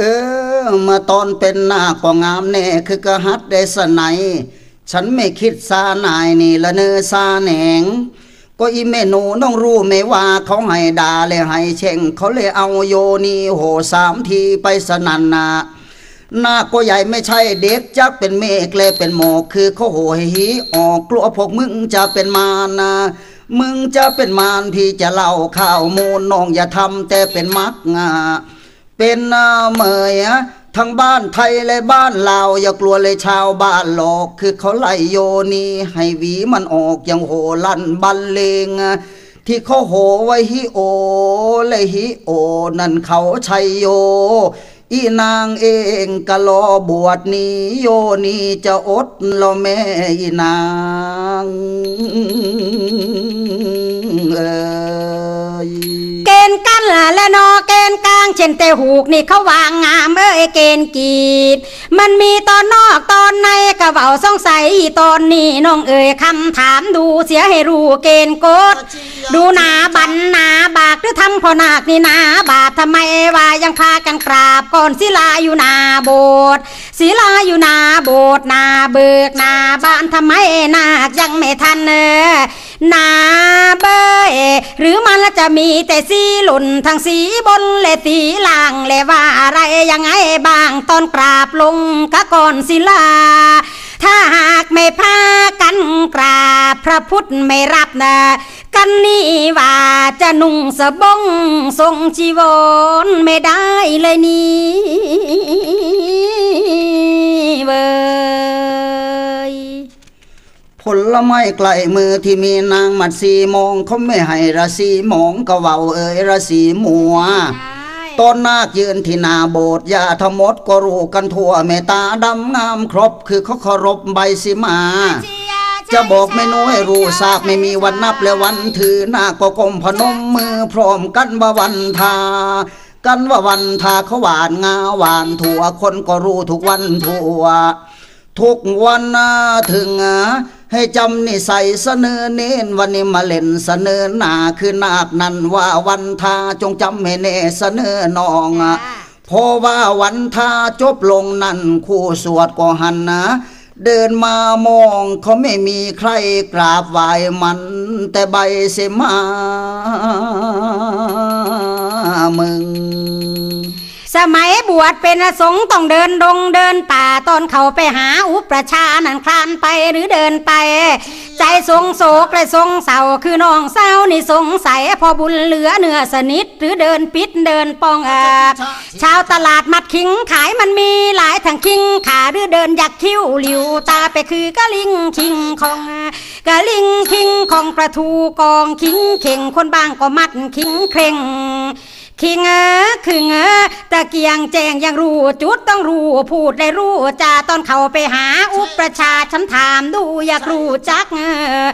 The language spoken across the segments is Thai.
เออเมื่อตอนเป็นหน้าก็งามแน่คือกระหัดได้สนัยฉันไม่คิดซาหนายนี่ละเนอซาแหนง ก็อีเมนูน้องรู้ไม่ว่าเขาให้ด่าเลยให้เช่งเขาเลยเอาโยนีโหสามทีไปสนันนาหน้าก็ใหญ่ไม่ใช่เด็กจักเป็นเมฆเลยเป็นหมอกคือเขาโหยหีออกกลัวพวกมึงจะเป็นมานามึงจะเป็นมารพี่จะเล่าข่าวมูลน้องอย่าทำแต่เป็นมักงา เป็นเมยทั้งบ้านไทยและบ้านลาวอย่ากลัวเลยชาวบ้านหลอก คือเขาไล่โยนีให้หวีมันออกอย่างโหลั่นบันเลงที่เขาโหไว้ฮิโอเลยฮิโอ นั่นเขาชัยโย อีนางเองก็รอบวชนี้โยนีจะอดลอแม่อีนางเอ้ยเกณฑ์กันล่ะ และนอเกณฑ์กลางเช่นแต่หูกนี่เขาวางงามเอ้ยเกณฑ์กีด มันมีตอนนอกตอนในกระเบาสงสัยตอนนี้น้องเอ่ยคำถามดูเสียให้รู้เกณฑ์กด ดูหนาบันหนาบากหรือทำพ่อนาคนี่หนาบาปทำไมว่ายังพากันกราบก่อนศิลาอยู่หนาโบสถ์ศิลาอยู่หนาโบสถ์หนาเบิกหนาบ้านทำไมนาคยังไม่ทันเนอหนาเบย หรือมันจะมีแต่สีหล่นทั้งสีบนและสีล่างและว่าอะไรยังไงบ้างตอนกราบลงกะก่อนศิลา ถ้าหากไม่พากันกราบพระพุทธไม่รับนะกันนี่ว่าจะนุ่งสบงทรงจีวรไม่ได้เลยนี่ ลไม้ใกล้มือที่มีนางมัดสีมองเขาไม่ให้ราศีมองก็เว้าเอ่ยราศีมัวตอนนาคยืนที่หนาโบสถ์ยาธมดก็รู้กันทั่วเมตตาดำงามครบคือเขาเคารพใบสีมา จะบอกไม่น้อยรู้ทราบไม่มีวันนับและวันถือหน้าก็ก้มพนมมือพร้อมกันว่าวันทากันว่าวันทาเขาหวานงาหวานถั่วคนก็รู้ทุกวันทั่ว ทุกวันนะถึงอะ ให้จำนิสัยเสนอเน้นวันนี้มาเล่นเสนอหน้าคือนาคนั้นว่าวันทาจงจำให้แน่เสนอน้องอะเพราะว่าวันทาจบลงนั่นคู่สวดก็หันนะ เดินมามองเขาไม่มีใครกราบไหว้มัน แต่ใบเสมามึง สมัยบวชเป็นสงฆ์ต้องเดินดงเดินป่าตอนเขาไปหาอุปชฌาย์นั่นคลานไปหรือเดินไป ใจทรงโศกและทรงเศร้าคือน้องสาวนี่สงสัยพอบุญเหลือเนื้อสนิทหรือเดินปิดเดินปองอาชาวตลาดมัดคิงขายมันมีหลายทางคิงขาหรือเดินยักคิ้วหลิวตาไปคือกะลิงคิงของกะลิงคิงของประทูกองคิงเข่งคนบางก็มัดคิงเคร่ง คิงเออคึงเอตะเกียงแจงยังรู้จุดต้องรู้พูดได้รู้จาตอนเขาไปหาอุปชฌาย์ฉันถามดูอยากรู้จักเออ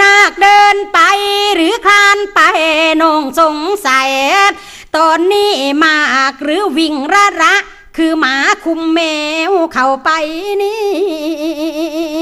นาคเดินไปหรือคลานไปนงสงสัยตอนนี้มากหรือวิ่งระระ คือหมาคุมแมวเข้าไปนี่